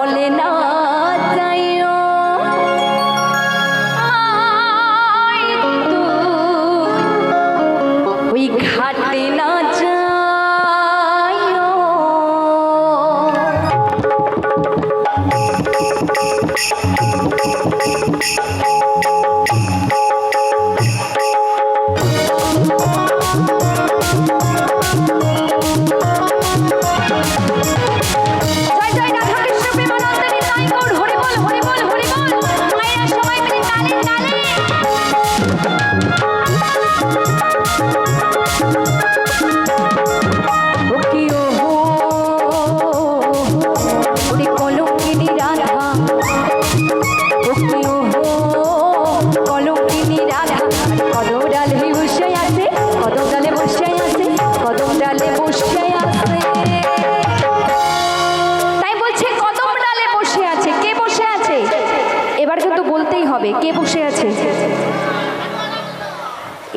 চলে না যাই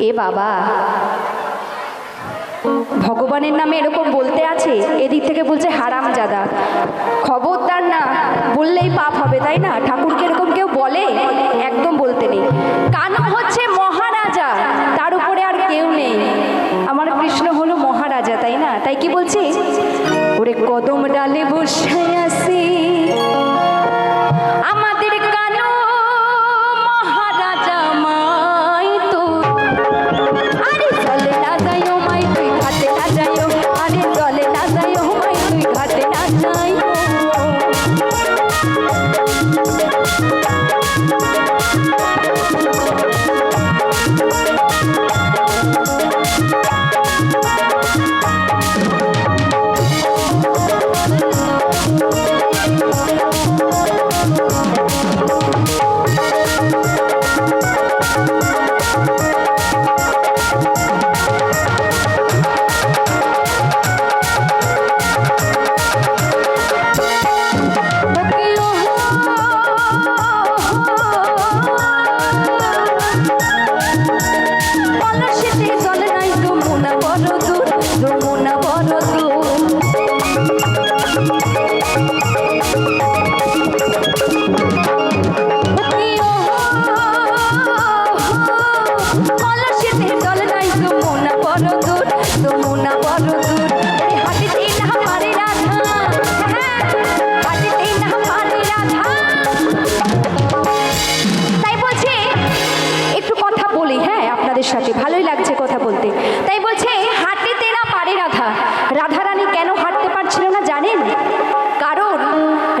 এ বাবা। ভগবানের নামে এরকম বলতে আছে? এদিক থেকে বলছে হারাম জাদা খবরদার না, বললেই পাপ হবে, তাই না? ঠাকুরকে এরকম কেউ বলে? একদম বলতে নেই। কানু হচ্ছে মহারাজা, তার উপরে আর কেউ নেই। আমার কৃষ্ণ হলো মহারাজা, তাই না? তাই কি বলছি? ওরে কদম ডালে বসে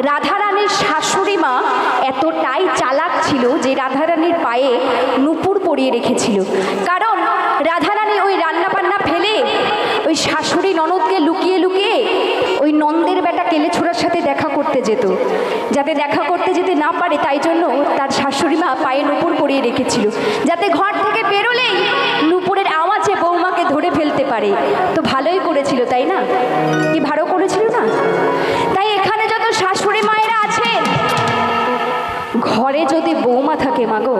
রাধারানীর শাশুড়ি মা এতটাই চালাক ছিল যে রাধারানীর পায়ে নুপুর পরিয়ে রেখেছিল। কারণ রাধারানী ওই রান্না বান্না ফেলে ওই শাশুড়ি ননদকে লুকিয়ে লুকিয়ে ওই নন্দের বেটা কেলেছোড়ার সাথে দেখা করতে যেত। যাতে দেখা করতে যেতে না পারে, তাই জন্য তার শাশুড়ি মা পায়ে নুপুর পরিয়ে রেখেছিল। যাতে ঘর থেকে বেরোলেই নুপুরের আওয়াজে বৌমাকে ধরে ফেলতে পারে। তো ভালোই করেছিল, তাই না? কি ভালো করেছিল? ঘরে যদি বৌমা থাকে মাগো,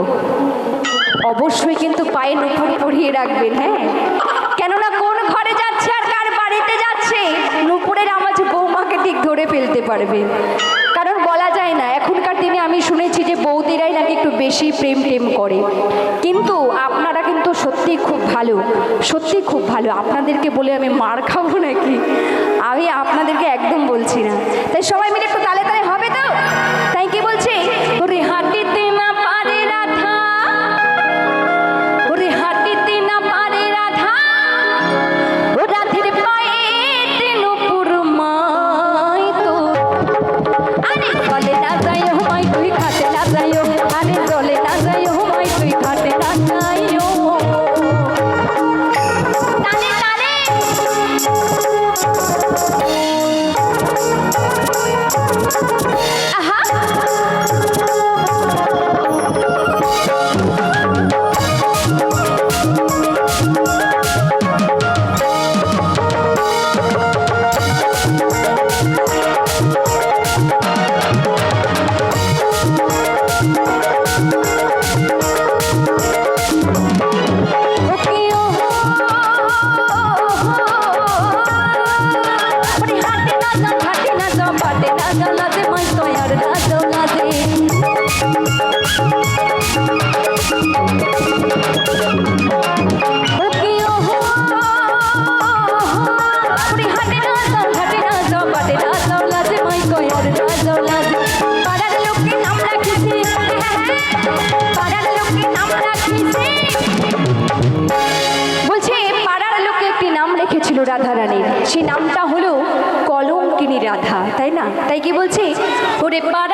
অবশ্যই কিন্তু পায়ে নুপুর পরিয়ে রাখবেন হ্যাঁ? কেননা কোন ঘরে যাচ্ছে আর কার বাড়িতে যাচ্ছে, নুপুরের আওয়াজ বৌমাকে ঠিক ধরে ফেলতে পারবে। কারণ বলা যায় না, এখনকার দিনে আমি শুনেছি যে বৌদিরাই নাকি একটু বেশি প্রেম প্রেম করে। কিন্তু আপনারা কিন্তু সত্যি খুব ভালো, সত্যি খুব ভালো। আপনাদেরকে বলে আমি মার খাব নাকি? আমি আপনাদেরকে একদম বলছি না। তাই সবাই মিলে একটু তালে তালে হবে তো? রেখেছিল রাধা রানীর সেই নামটা হলো কলঙ্কিনী রাধা, তাই না? তাই কি বলছে? ওরে পাড়ার